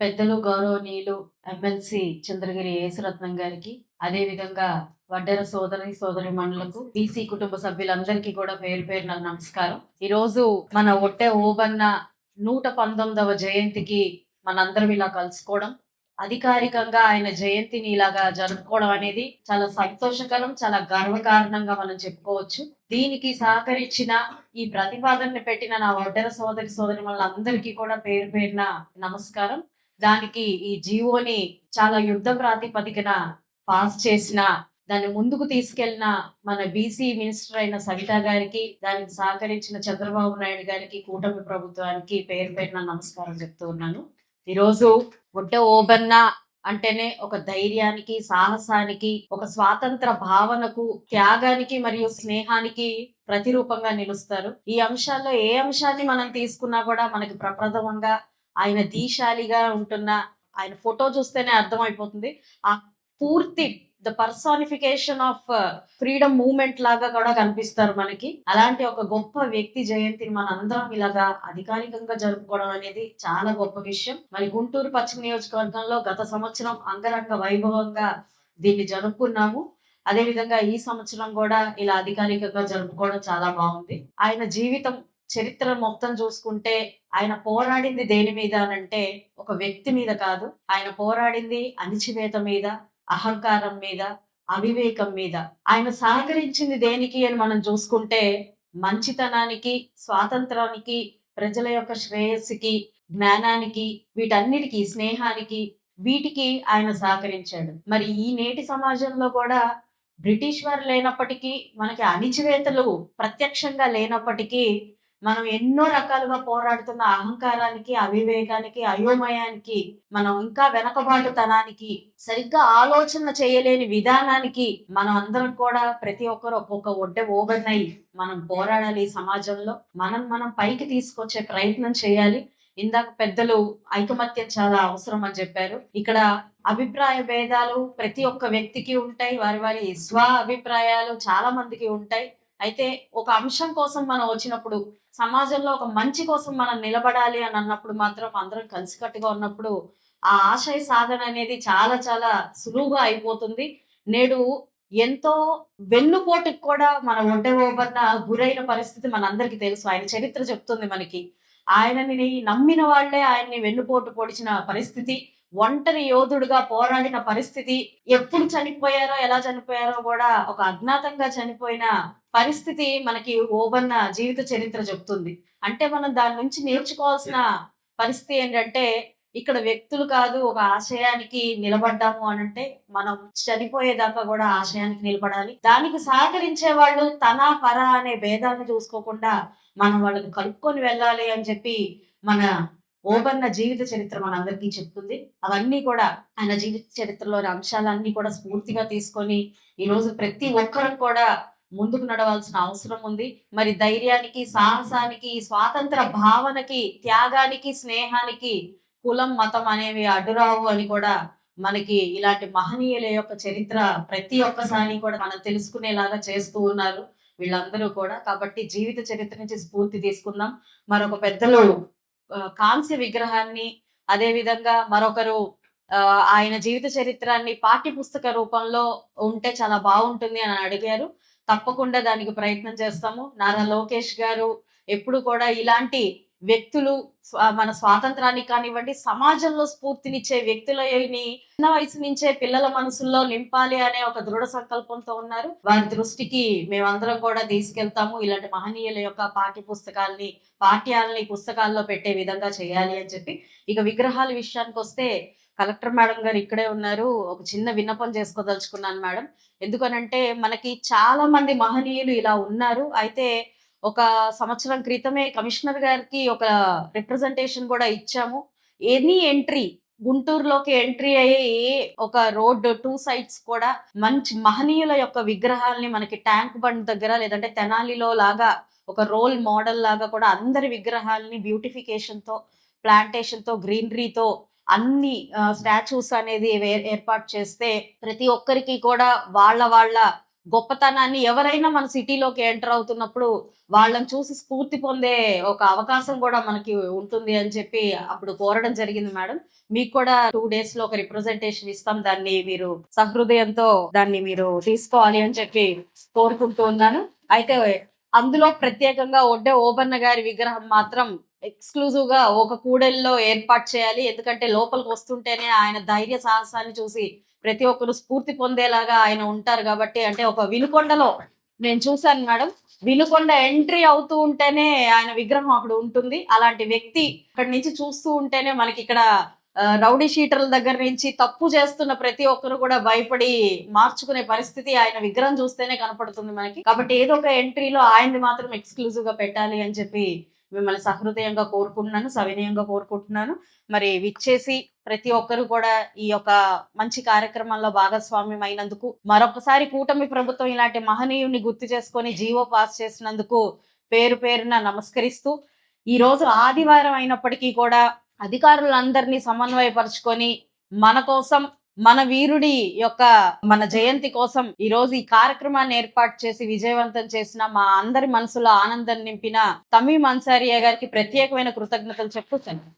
పెద్దలు గౌరవనీయులు ఎమ్మెల్సీ చంద్రగిరి యేసురత్నం గారికి అదే విధంగా వడ్డెర సోదరి సోదరి మండలకు బీసీ కుటుంబ సభ్యులందరికీ కూడా పేరు పేరు నాకు నమస్కారం. ఈరోజు మన ఒట్టె ఓబన్న నూట పంతొమ్మిదవ జయంతికి మనందరం ఇలా కలుసుకోవడం అధికారికంగా ఆయన జయంతిని ఇలాగా జరుపుకోవడం అనేది చాలా సంతోషకరం చాలా గర్వకారణంగా మనం చెప్పుకోవచ్చు. దీనికి సహకరించిన ఈ ప్రతిపాదనని పెట్టిన నా ఒడ్డెర సోదరి సోదరి అందరికీ కూడా పేరు పేరున నమస్కారం. దానికి ఈ జీవోని చాలా యుద్ధ ప్రాతిపదికన పాస్ చేసిన దాన్ని ముందుకు తీసుకెళ్ళిన మన బీసీ మినిస్టర్ అయిన సవిత గారికి దానికి సహకరించిన చంద్రబాబు నాయుడు గారికి కూటమి ప్రభుత్వానికి పేరు పేరున నమస్కారం చెప్తూ ఉన్నాను. ఈరోజు ఒడ్డ ఓబన్న అంటేనే ఒక ధైర్యానికి సాహసానికి ఒక స్వాతంత్ర భావనకు త్యాగానికి మరియు స్నేహానికి ప్రతిరూపంగా నిలుస్తారు. ఈ అంశాల్లో ఏ అంశాన్ని మనం తీసుకున్నా కూడా మనకి ప్రప్రథమంగా ఆయన దీశాలిగా ఉంటున్న ఆయన ఫోటో చూస్తేనే అర్థమైపోతుంది. ఆ పూర్తి the personification of freedom movement లాగా కూడా కనిపిస్తారు మనకి. అలాంటి ఒక గొప్ప వ్యక్తి జయంతిని మన అందరం ఇలాగా అధికారికంగా జరుపుకోవడం అనేది చాలా గొప్ప విషయం. మరి గుంటూరు పశ్చిమ నియోజకవర్గంలో గత సంవత్సరం అంగరంగ వైభవంగా దీన్ని జరుపుకున్నాము. అదేవిధంగా ఈ సంవత్సరం కూడా ఇలా అధికారికంగా జరుపుకోవడం చాలా బాగుంది. ఆయన జీవితం చరిత్ర మొత్తం చూసుకుంటే ఆయన పోరాడింది దేని మీద అనంటే ఒక వ్యక్తి మీద కాదు. ఆయన పోరాడింది అణిచివేత మీద అహంకారం మీద అవివేకం మీద. ఆయన సహకరించింది దేనికి అని మనం చూసుకుంటే మంచితనానికి స్వాతంత్రానికి ప్రజల యొక్క శ్రేయస్సుకి జ్ఞానానికి వీటన్నిటికీ స్నేహానికి వీటికి ఆయన సహకరించాడు. మరి ఈ నేటి సమాజంలో కూడా బ్రిటిష్ వారు లేనప్పటికీ మనకి అణిచివేతలు ప్రత్యక్షంగా లేనప్పటికీ మనం ఎన్నో రకాలుగా పోరాడుతున్న అహంకారానికి అవివేకానికి అయోమయానికి మనం ఇంకా వెనకబాటుతనానికి సరిగ్గా ఆలోచన చేయలేని విధానానికి మనం అందరం కూడా ప్రతి ఒక్కరు ఒక్కొక్క ఒడ్డె ఓబన్నయి మనం పోరాడాలి సమాజంలో. మనం మనం పైకి తీసుకొచ్చే ప్రయత్నం చేయాలి. ఇందాక పెద్దలు ఐకమత్యం చాలా అవసరం అని చెప్పారు. ఇక్కడ అభిప్రాయ భేదాలు ప్రతి ఒక్క వ్యక్తికి ఉంటాయి. వారి వారి స్వ అభిప్రాయాలు చాలా మందికి ఉంటాయి. అయితే ఒక అంశం కోసం మనం వచ్చినప్పుడు సమాజంలో ఒక మంచి కోసం మనం నిలబడాలి అని అన్నప్పుడు మాత్రం అందరం కలిసికట్టుగా ఉన్నప్పుడు ఆ ఆశయ సాధన అనేది చాలా చాలా సులువుగా అయిపోతుంది. నేడు ఎంతో వెన్నుపోటుకు కూడా మన ఉండవోబన్న గురైన పరిస్థితి మనందరికీ తెలుసు. ఆయన చరిత్ర చెప్తుంది మనకి. ఆయనని నమ్మిన వాళ్ళే ఆయన్ని వెన్నుపోటు పొడిచిన పరిస్థితి. ఒంటరి యోధుడుగా పోరాడిన పరిస్థితి ఎప్పుడు చనిపోయారో ఎలా చనిపోయారో కూడా ఒక అజ్ఞాతంగా చనిపోయిన పరిస్థితి మనకి ఓబన్న జీవిత చరిత్ర చెప్తుంది. అంటే మనం దాని నుంచి నేర్చుకోవాల్సిన పరిస్థితి ఏంటంటే ఇక్కడ వ్యక్తులు కాదు ఒక ఆశయానికి నిలబడ్డాము అని అంటే మనం చనిపోయేదాకా కూడా ఆశయానికి నిలబడాలి. దానికి సహకరించే వాళ్ళు తన పర అనే భేదాన్ని చూసుకోకుండా మనం వాళ్ళని కలుపుకొని వెళ్ళాలి అని చెప్పి మన ఓబన్న జీవిత చరిత్ర మనందరికీ చెప్తుంది. అవన్నీ కూడా ఆయన జీవిత చరిత్రలోని అంశాలన్నీ కూడా స్ఫూర్తిగా తీసుకొని ఈ రోజు ప్రతి ఒక్కరూ కూడా ముందుకు నడవాల్సిన అవసరం ఉంది. మరి ధైర్యానికి సాహసానికి స్వాతంత్ర భావనకి త్యాగానికి స్నేహానికి కులం మతం అనేవి అడ్డురావు అని కూడా మనకి ఇలాంటి మహనీయుల యొక్క చరిత్ర ప్రతి ఒక్కసారి కూడా మనం తెలుసుకునేలాగా చేస్తూ ఉన్నారు వీళ్ళందరూ కూడా. కాబట్టి జీవిత చరిత్ర నుంచి స్ఫూర్తి తీసుకుందాం. మరొక పెద్దలు కాంస్య విగ్రహాన్ని అదే విధంగా మరొకరు ఆయన జీవిత చరిత్రాన్ని పాఠ్య పుస్తక రూపంలో ఉంటే చాలా బాగుంటుంది అని అడిగారు. తప్పకుండా దానికి ప్రయత్నం చేస్తాము. నారా లోకేష్ గారు ఎప్పుడు కూడా ఇలాంటి వ్యక్తులు మన స్వాతంత్రాన్ని కానివ్వండి సమాజంలో స్ఫూర్తినిచ్చే వ్యక్తులని చిన్న వయసు నుంచే పిల్లల మనసుల్లో నింపాలి అనే ఒక దృఢ సంకల్పంతో ఉన్నారు. వారి దృష్టికి మేమందరం కూడా తీసుకెళ్తాము. ఇలాంటి మహనీయుల యొక్క పాఠ్య పుస్తకాల్ని పాఠ్యాలని పుస్తకాల్లో పెట్టే విధంగా చేయాలి అని చెప్పి. ఇక విగ్రహాల విషయానికి వస్తే కలెక్టర్ మేడం గారు ఇక్కడే ఉన్నారు. ఒక చిన్న విన్నపం చేసుకోదలుచుకున్నాను మేడం. ఎందుకనంటే మనకి చాలా మంది మహనీయులు ఇలా ఉన్నారు. అయితే ఒక సంవత్సరం క్రితమే కమిషనర్ గారికి ఒక రిప్రజెంటేషన్ కూడా ఇచ్చాము. ఎనీ ఎంట్రీ గుంటూరులోకి ఎంట్రీ అయ్యే ఒక రోడ్ టూ సైడ్స్ కూడా మంచి మహనీయుల యొక్క విగ్రహాల్ని మనకి ట్యాంక్ బండ్ దగ్గర లేదంటే తెనాలిలో లాగా ఒక రోల్ మోడల్ లాగా కూడా అందరి విగ్రహాలని బ్యూటిఫికేషన్తో ప్లాంటేషన్తో గ్రీనరీతో అన్ని స్టాచ్యూస్ అనేది ఏర్పాటు చేస్తే ప్రతి ఒక్కరికి కూడా వాళ్ళ వాళ్ళ గొప్పతనాన్ని ఎవరైనా మన సిటీలోకి ఎంటర్ అవుతున్నప్పుడు వాళ్ళని చూసి స్ఫూర్తి పొందే ఒక అవకాశం కూడా మనకి ఉంటుంది అని చెప్పి అప్పుడు కోరడం జరిగింది మేడం. మీకు కూడా టూ డేస్లో ఒక రిప్రజెంటేషన్ ఇస్తాం. దాన్ని మీరు సహృదయంతో దాన్ని మీరు తీసుకోవాలి అని చెప్పి కోరుకుంటూ ఉన్నాను. అయితే అందులో ప్రత్యేకంగా ఒడ్డే ఓబన్న గారి విగ్రహం మాత్రం ఎక్స్క్లూజివ్గా ఒక కూడెల్లో ఏర్పాటు చేయాలి. ఎందుకంటే లోపలికి వస్తుంటేనే ఆయన ధైర్య సాహసాన్ని చూసి ప్రతి ఒక్కరు స్ఫూర్తి పొందేలాగా ఆయన ఉంటారు కాబట్టి అంటే ఒక వినుకొండలో నేను చూశాను మేడం. వినుకొండ ఎంట్రీ అవుతూ ఉంటేనే ఆయన విగ్రహం అక్కడ ఉంటుంది. అలాంటి వ్యక్తి అక్కడి నుంచి చూస్తూ ఉంటేనే మనకి ఇక్కడ రౌడీ షీటర్ల దగ్గర నుంచి తప్పు చేస్తున్న ప్రతి ఒక్కరు కూడా భయపడి మార్చుకునే పరిస్థితి ఆయన విగ్రహం చూస్తేనే కనపడుతుంది మనకి. కాబట్టి ఏదో ఒక ఎంట్రీలో ఆయనది మాత్రం ఎక్స్క్లూజివ్గా పెట్టాలి అని చెప్పి మిమ్మల్ని సహృదయంగా కోరుకుంటున్నాను సవినయంగా కోరుకుంటున్నాను. మరి విచ్చేసి ప్రతి ఒక్కరు కూడా ఈ యొక్క మంచి కార్యక్రమంలో భాగస్వామ్యం అయినందుకు మరొకసారి కూటమి ప్రభుత్వం ఇలాంటి మహనీయుని గుర్తు చేసుకొని జీవో పాస్ చేసినందుకు పేరు పేరున నమస్కరిస్తూ ఈ రోజు ఆదివారం అయినప్పటికీ కూడా అధికారులందరినీ సమన్వయపరుచుకొని మన కోసం మన వీరుడి యొక్క మన జయంతి కోసం ఈ రోజు ఈ కార్యక్రమాన్ని ఏర్పాటు చేసి విజయవంతం చేసిన మా అందరి మనసులో ఆనందం నింపిన తమీ మన్సారియా గారికి ప్రత్యేకమైన కృతజ్ఞతలు చెప్పు